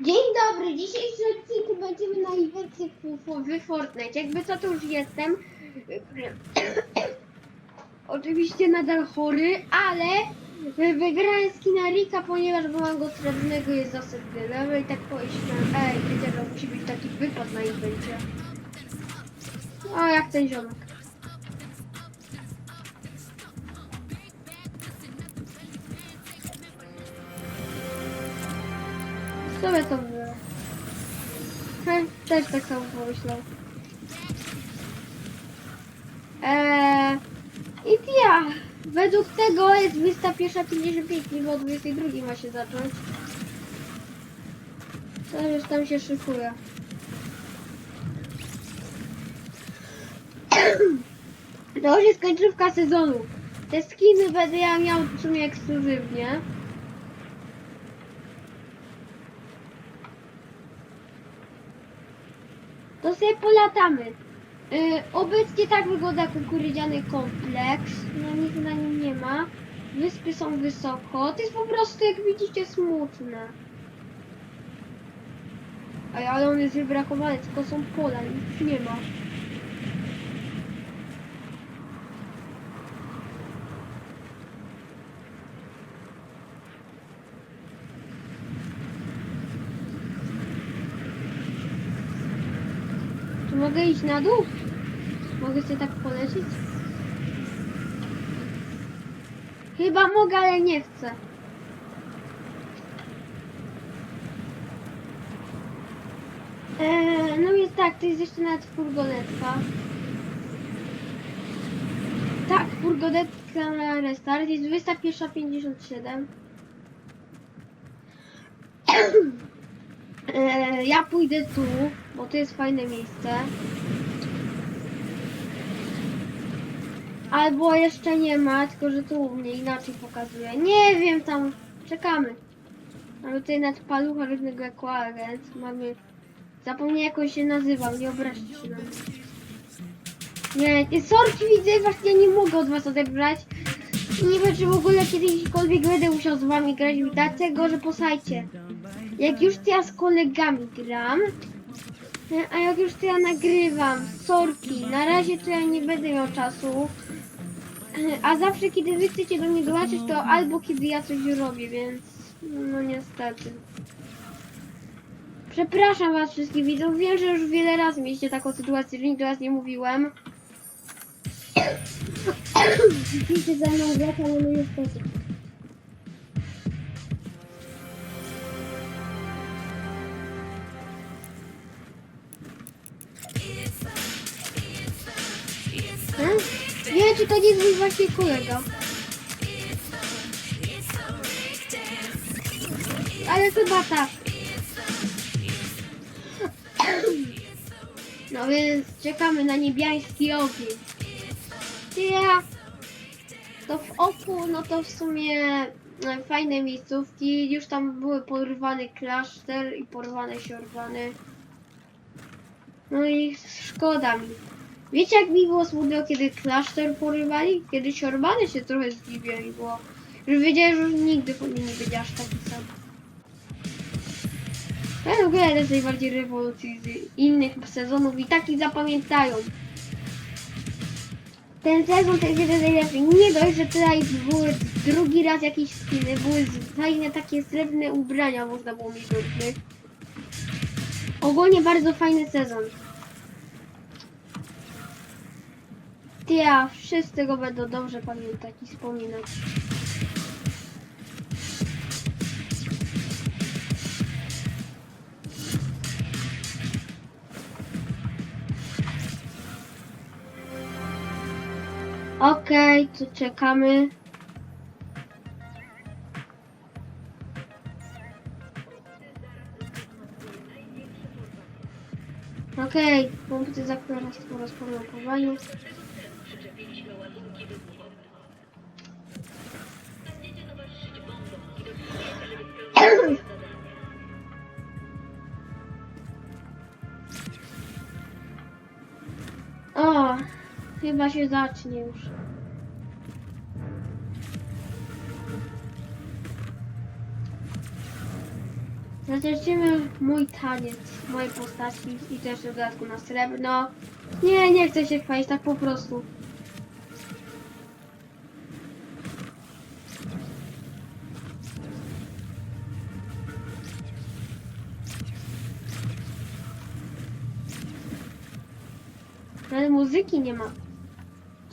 Dzień dobry, dzisiejszy odcinek będziemy na FUFO w Fortnite. Jakby co to już jestem. Oczywiście nadal chory, ale wygrałem skina Rika, ponieważ mam go srebrnego jest zasadny level i tak pomyślałem, ej, wiecie, że musi być taki wypad na evencie. O, jak ten ziomek. By to było? Też tak samo pomyślał. Eee, I ja. Według tego jest wysta pierwsza 55, mimo o 22 ma się zacząć. To już tam się szykuje. To już jest końcówka sezonu. Te skiny będę ja miał w sumie ekskluzywnie. To sobie polatamy. Yy, obecnie tak wygląda kukurydziany kompleks. No nic na nim nie ma. Wyspy są wysoko. To jest po prostu, jak widzicie, smutne. Ale on jest wybrakowany, tylko są pola, nic nie ma. Mogę iść na dół? Mogę sobie tak polecieć? Chyba mogę, ale nie chcę. Eee, no więc tak, to jest jeszcze nawet furgonetka. Tak, furgonetka na restart. Jest 21.57. Eee, ja pójdę tu, bo to jest fajne miejsce. Albo jeszcze nie ma, tylko że tu u mnie inaczej pokazuje. Nie wiem, tam czekamy. Mamy tutaj nad palucha różnego jako agent. Mamy... Zapomniałem jak on się nazywał, nie obraźcie się na mnie. Nie, te sorki widzę, właśnie nie mogę od was odebrać. I nie wiem, czy w ogóle kiedyśkolwiek będę musiał z wami grać, dlatego, że posajcie. Jak już ja z kolegami gram, a jak już to ja nagrywam, sorki, na razie to ja nie będę miał czasu. E, A zawsze kiedy wy chcecie do mnie dołączyć, to albo kiedy ja coś robię, więc no niestety. Przepraszam was wszystkich widzów, wiem, że już wiele razy mieliście taką sytuację, że nigdy was nie mówiłem. Widzicie ze mną ale no niestety. Nie czy to nie jest mój właśnie kolega. Ale chyba tak. No więc czekamy na niebiański ogień. Ja. To w oku, no to w sumie e, fajne miejscówki. Już tam były porwany klaszter i porwane siorwany. No i szkoda mi. Wiecie jak mi było smutno, kiedy klaszter porywali? Kiedy siorbany się trochę zdziwiali, bo że wiedziałem, że już nigdy powinien być aż taki sam. Ja w ogóle z najbardziej rewolucji z innych sezonów i taki zapamiętają. Ten sezon to jest jeden z najlepszych. Nie dość, że tutaj były drugi raz jakieś skiny, były fajne takie srebrne ubrania można było mieć różnych. Ogólnie bardzo fajny sezon. Ja, wszyscy go będą dobrze pamiętać i wspominać. Okej, to czekamy. Okej, punkty za królestwo rozporządkowaniu. O, chyba się zacznie już. Zaczniemy mój taniec, mojej postaci i też w dodatku na srebrno. Nie, nie chcę się chwalić, tak po prostu. Ale muzyki nie ma.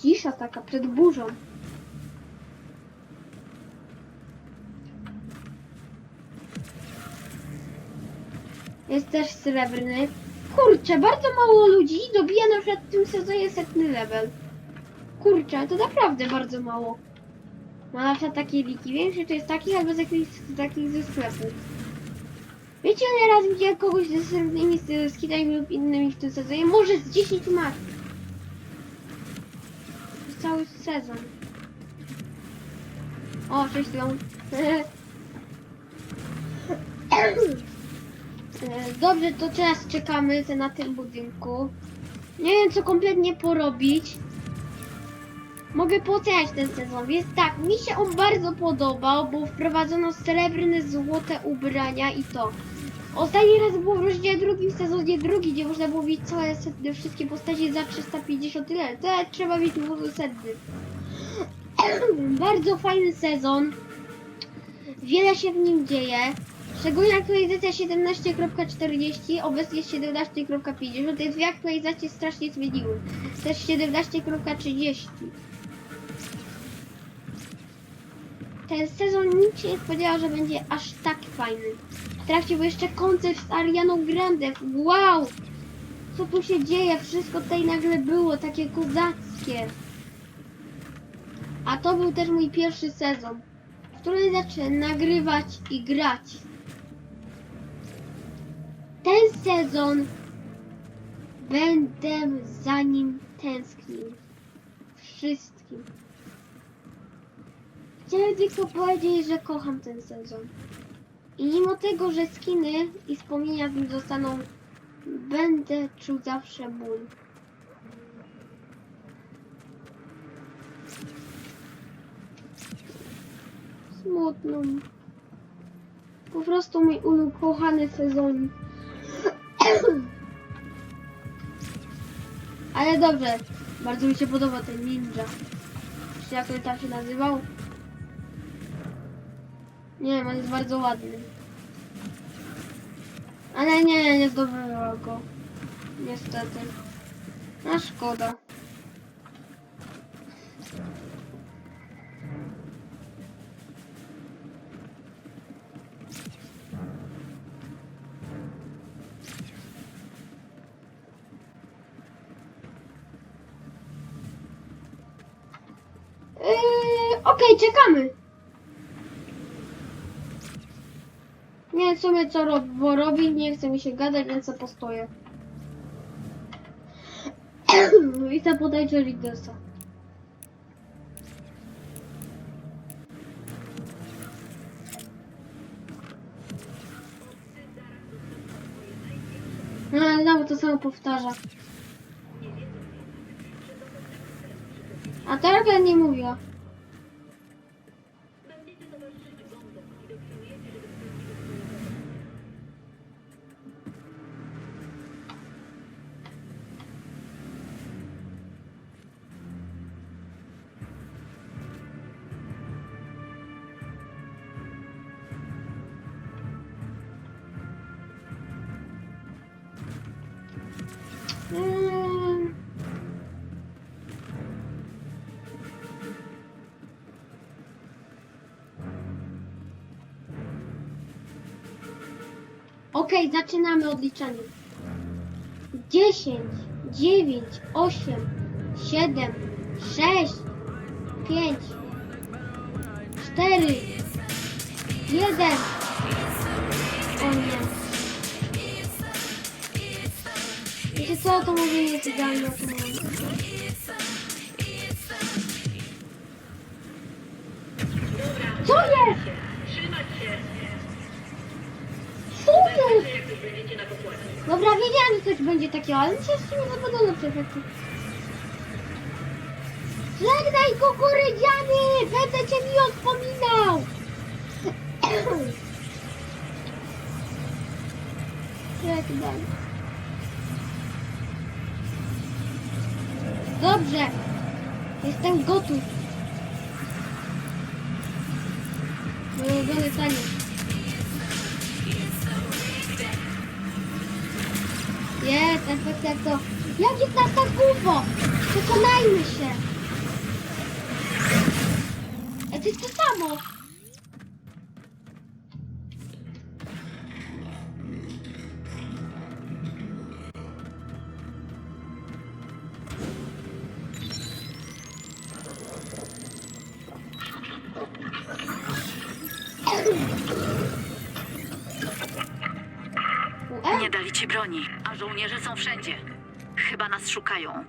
Cisza taka przed burzą. Jest też srebrny. Kurczę, bardzo mało ludzi dobija na przykład w tym sezonie setny level. Kurczę, to naprawdę bardzo mało. Ma na przykład takie liki. Większy to jest taki albo z jakichś takich ze sklepu. Wiecie, ile raz widziałem kogoś ze srebrnymi skitami lub innymi w tym sezonie? Może z 10 max. Cały sezon. O, cześć Leon. Dobrze, to teraz czekamy na tym budynku. Nie wiem, co kompletnie porobić. Mogę pooceniać ten sezon, więc tak, mi się on bardzo podobał, bo wprowadzono srebrne, złote ubrania i to. Ostatni raz było w rozdziale drugim, w sezonie drugi, gdzie można było mieć całe setny, wszystkie postacie za 350 tyle. Teraz trzeba mieć dużo setny. bardzo fajny sezon. Wiele się w nim dzieje. Szczególnie aktualizacja 17.40, obecnie jest 17.50. Te dwie aktualizacje strasznie zmieniły. Też 17.30. Ten sezon nikt się nie spodziewał, że będzie aż tak fajny. W trakcie był jeszcze koncert z Arianą Grande. Wow! Co tu się dzieje? Wszystko tutaj nagle było takie kozackie. A to był też mój pierwszy sezon, w którym zacząłem nagrywać i grać. Ten sezon będę za nim tęsknił. Wszystkim. Chciałem tylko powiedzieć, że kocham ten sezon. I mimo tego, że skiny i wspomnienia z nim zostaną, będę czuł zawsze ból. Smutno. Po prostu mój ukochany sezon. Ale dobrze, bardzo mi się podoba ten ninja. Czy jak on tam się nazywał? Nie wiem, on jest bardzo ładny. Ale nie, nie zdobyła go. Niestety. A szkoda. Sumie co robi, bo robi, nie chce mi się gadać, więc postoję. I chcę podać Ridesa. No, znowu to samo powtarza. A teraz ja nie mówiła. Okej, zaczynamy odliczanie. 10, 9, 8, 7, 6, 5, 4, 1. O nie. Wiecie co, to może jest idealne. to może- takiego, ale się jeszcze nie zapadło przy efekcie. Żegnaj kukurydziany! Będę cię mi wspominał! Daj. Dobrze. Jestem gotów. Mój ulubiony taniec. Efekt jak jest nas tak głupo? Przekonajmy się. A to jest to samo. Dali ci broni, a żołnierze są wszędzie. Chyba nas szukają.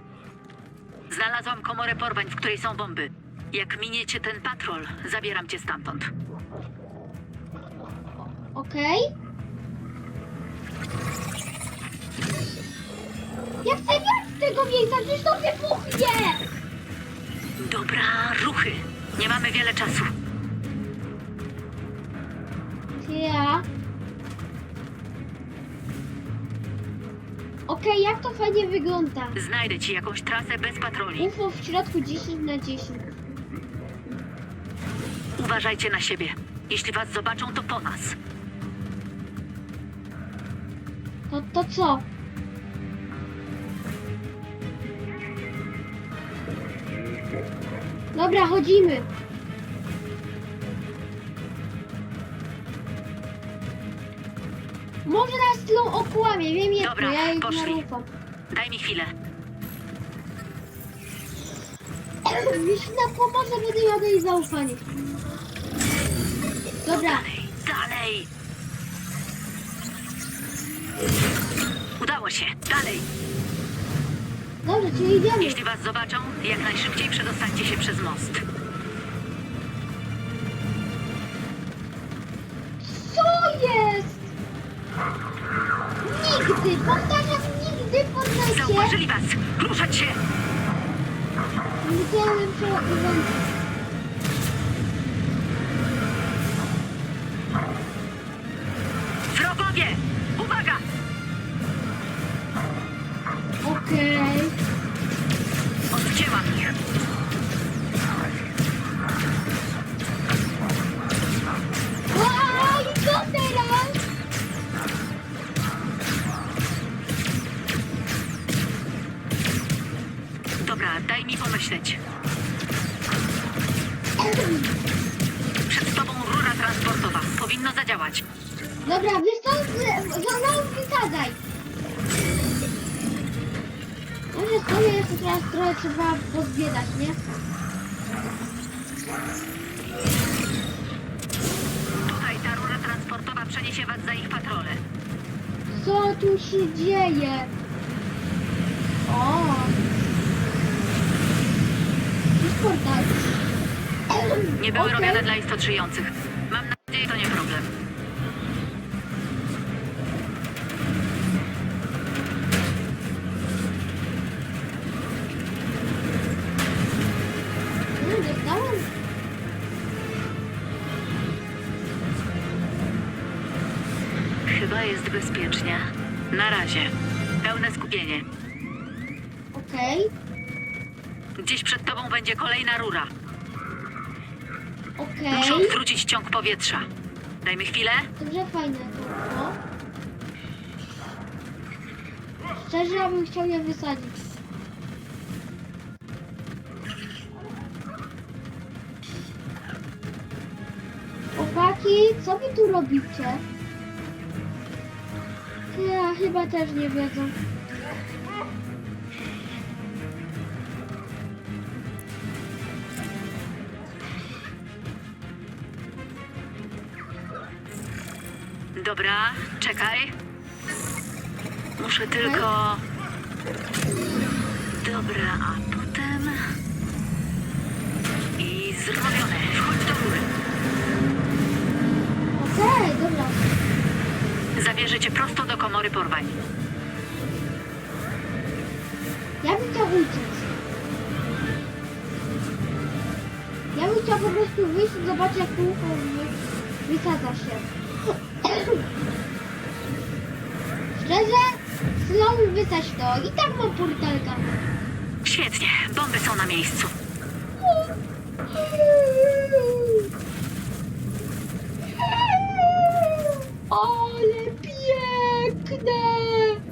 Znalazłam komorę porwań, w której są bomby. Jak miniecie ten patrol, zabieram cię stamtąd. Okej. Ja chcę jechać z tego miejsca, przecież to wybuchnie! Dobra, ruchy. Nie mamy wiele czasu. Ja. Okej, jak to fajnie wygląda. Znajdę ci jakąś trasę bez patroli. UFO w środku 10 na 10. Uważajcie na siebie. Jeśli was zobaczą, to po nas. To, to co? Dobra, chodzimy. Może nas tlą okłamie, wiem jak Dobra, ja ich poszli. Daj mi chwilę. Jeśli nam pomoże, będę miał do niej zaufanie. Dobra, Dalej, dalej. Udało się. Dalej. dobrze, czyli idziemy. Jeśli was zobaczą, jak najszybciej przedostańcie się przez most. Nigdy, powtarzam, nigdy poznacie. Zauważyli was! Ruszać się! Widziałem mną wysadzaj. Może sobie jeszcze teraz trochę trzeba pozbierać, nie? Tutaj ta rura transportowa przeniesie was za ich patrole. Co tu się dzieje? O! Portal. Nie były Okej. robione dla istot żyjących. Na razie. Pełne skupienie. Okej. Gdzieś przed tobą będzie kolejna rura. Okej. Muszę odwrócić ciąg powietrza. Dajmy chwilę. Dobrze, fajne to. No. Szczerze, ja bym chciał je wysadzić. Chłopaki, co wy tu robicie? Ja chyba też nie wiedzą. Dobra, czekaj. Muszę tylko. Dobra, a potem. I zrobione. Wchodź do góry. Okej, dobra. Zabierze cię prosto do komory porwań. Ja bym chciał uciec. Ja bym chciał po prostu wyjść i zobaczyć jak kółko wy- wysadza się. Szczerze, slow wysać to. I tak mam portalka. Świetnie, bomby są na miejscu. Ale piękne!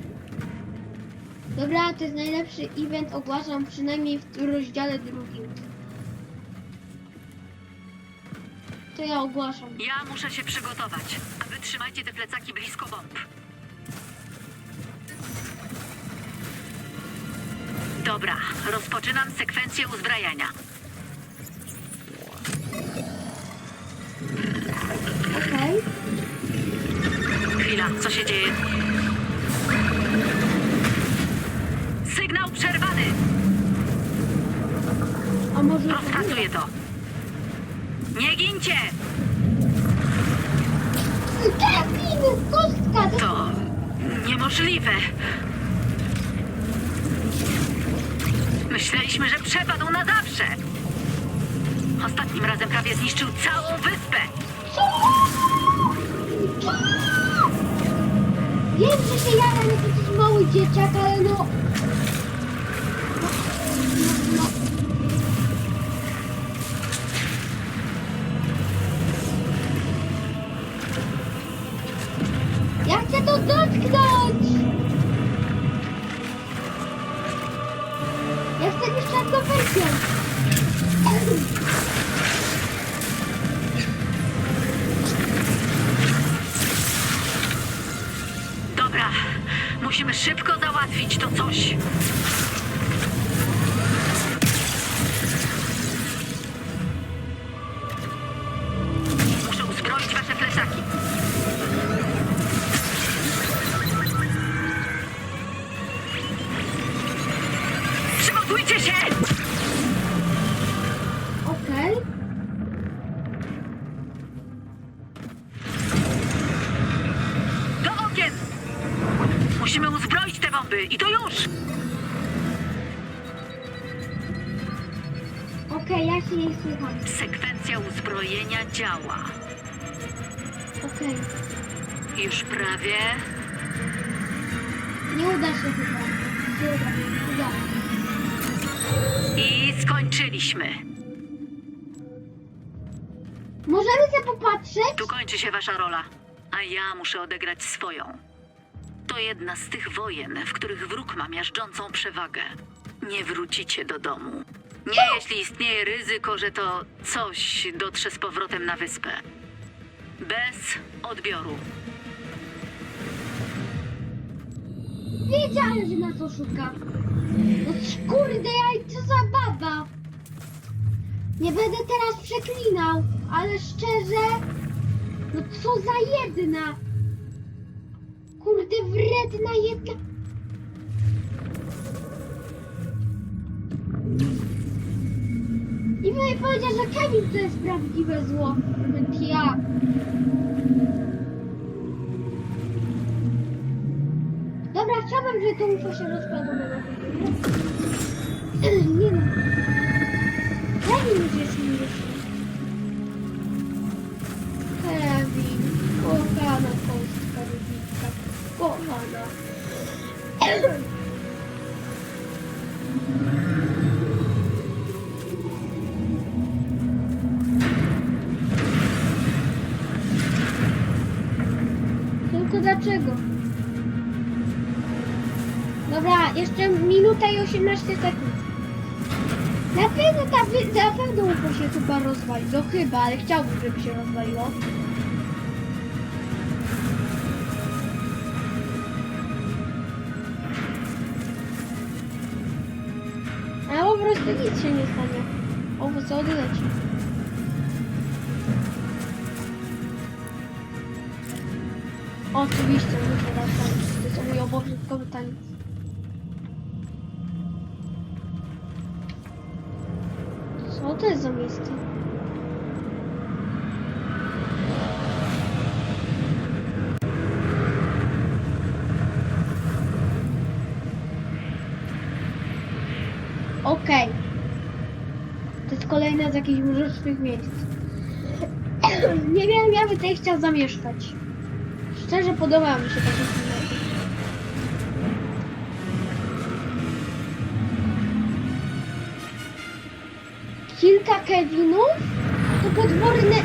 Dobra, to jest najlepszy event, ogłaszam przynajmniej w rozdziale drugim. To ja ogłaszam. Ja muszę się przygotować, a wy trzymajcie te plecaki blisko bomb. Dobra, rozpoczynam sekwencję uzbrajania. Okej. Chwila, co się dzieje? Przerwany! A może... To. Nie gincie! Kevin! Kostka! To... To niemożliwe. Myśleliśmy, że przepadł na zawsze. Ostatnim razem prawie zniszczył całą wyspę. Wiem, że się jara, nie to jest mały dzieciak, ale no, skończyliśmy. Możemy się popatrzeć? Tu kończy się wasza rola, a ja muszę odegrać swoją. To jedna z tych wojen, w których wróg ma miażdżącą przewagę. Nie wrócicie do domu. Nie, jeśli istnieje ryzyko, że to coś dotrze z powrotem na wyspę. Bez odbioru. Wiedziałem, że nas oszuka. No kurde, ja co za baba. Nie będę teraz przeklinał, ale szczerze, no co za jedna. Kurde, wredna jedna. I mi powiedział, że Kevin to jest prawdziwe zło. Nawet ja. Dobra, chciałbym, że to UFO się rozkładowało. Nie no. Kevin już jest miły. Kevin, kochana polska rodzica, kochana. Tylko dlaczego? Dobra, jeszcze minuta i 18 sekund. Na pewno ta na pewno UFO się chyba rozwali. No chyba, ale chciałbym, żeby się rozwaliło. A po prostu nic się nie stanie. Co odleci. Oczywiście, muszę dać taniec. To jest mój obowiązkowy taniec. To jest za miejsce? Okej. To jest kolejne z jakichś mrocznych miejsc. Nie wiem, ja chciał zamieszkać. Szczerze podoba mi się takie filmy. Kilka Kevinów? To podwórne...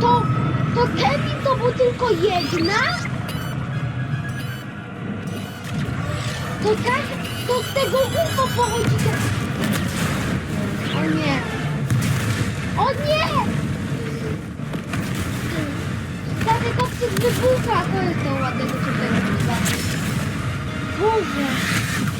To... To Kevin to był tylko jedna? To tak... To z tego UFO pochodzi to... O nie. O nie! Statek obcych wybucha! To jest to ładnego. Boże! Boże,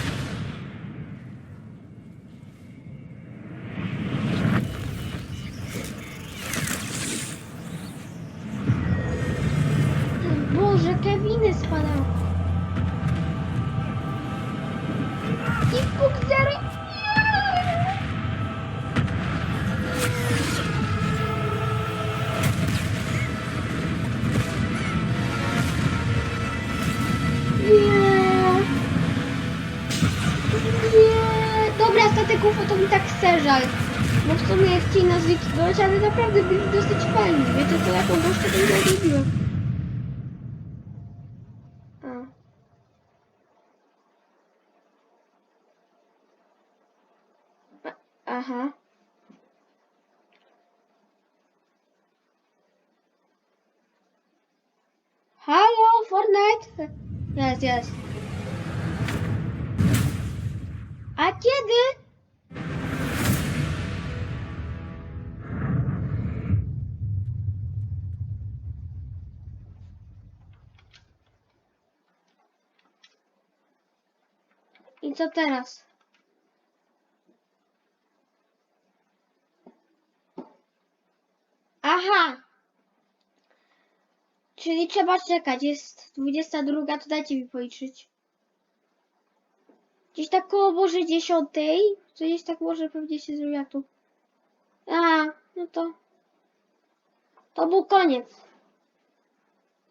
żal. Bo w sumie chcieli nas likwidować, ale naprawdę byli dosyć fajni. Wiecie co, jaką goszczę to nie lubiłem. A. A- Aha. Halo, Fortnite? Jest, jest. A kiedy? Co teraz? Aha! Czyli trzeba czekać. Jest 22, to dajcie mi policzyć. Gdzieś tak koło może 10. Co gdzieś tak może pewnie się zrobiła tu. A, no to. To był koniec.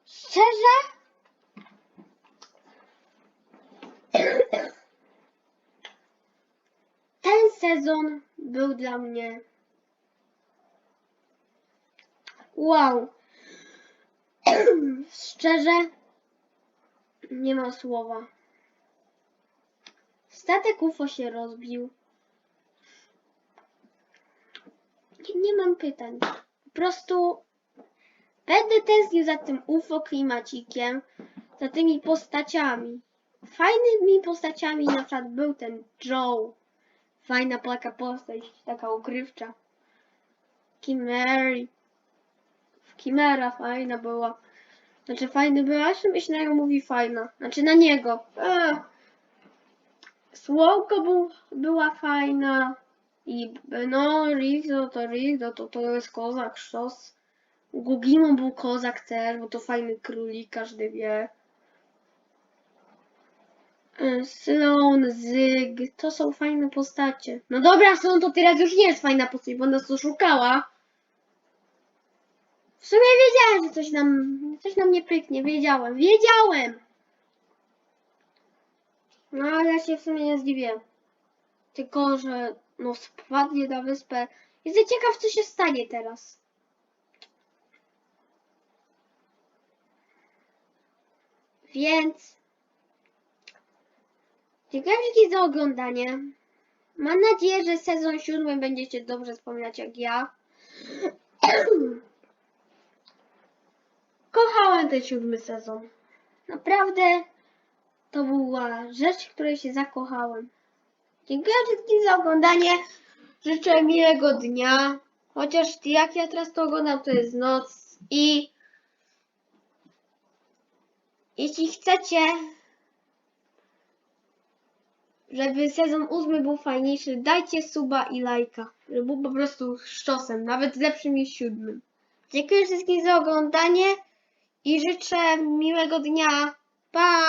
Szczerze? Ten sezon był dla mnie. Wow. Szczerze, nie ma słowa. Statek UFO się rozbił. Nie, mam pytań. Po prostu będę tęsknił za tym UFO klimacikiem, za tymi postaciami. Fajnymi postaciami na przykład był ten Joe. Fajna taka postać, taka ukrywcza. Kimmery. Kimera fajna była. Znaczy fajny była, aż mi na nią mówi fajna. Znaczy na niego. Eee. Słowko był, była fajna. I no, Rigdo to Rigdo, to to jest kozak, sztos. Gugimo był kozak też, bo to fajny królik, każdy wie. Sloan, Zyg, to są fajne postacie. No dobra, Sloan to teraz już nie jest fajna postać, bo nas oszukała. W sumie wiedziałem, że coś nam, coś nam nie pyknie, wiedziałem, wiedziałem! No ale się w sumie nie zdziwię. Tylko, że no spadnie na wyspę. Jestem ciekaw, co się stanie teraz. Więc dziękuję wszystkim za oglądanie. Mam nadzieję, że sezon siódmy będziecie dobrze wspominać jak ja. Kochałem ten siódmy sezon. Naprawdę to była rzecz, w której się zakochałem. Dziękuję wszystkim za oglądanie. Życzę miłego dnia. Chociaż jak ja teraz to oglądam, to jest noc. I jeśli chcecie, żeby sezon ósmy był fajniejszy, dajcie suba i lajka. Żeby był po prostu szczosem, nawet lepszym niż siódmym. Dziękuję wszystkim za oglądanie i życzę miłego dnia. Pa!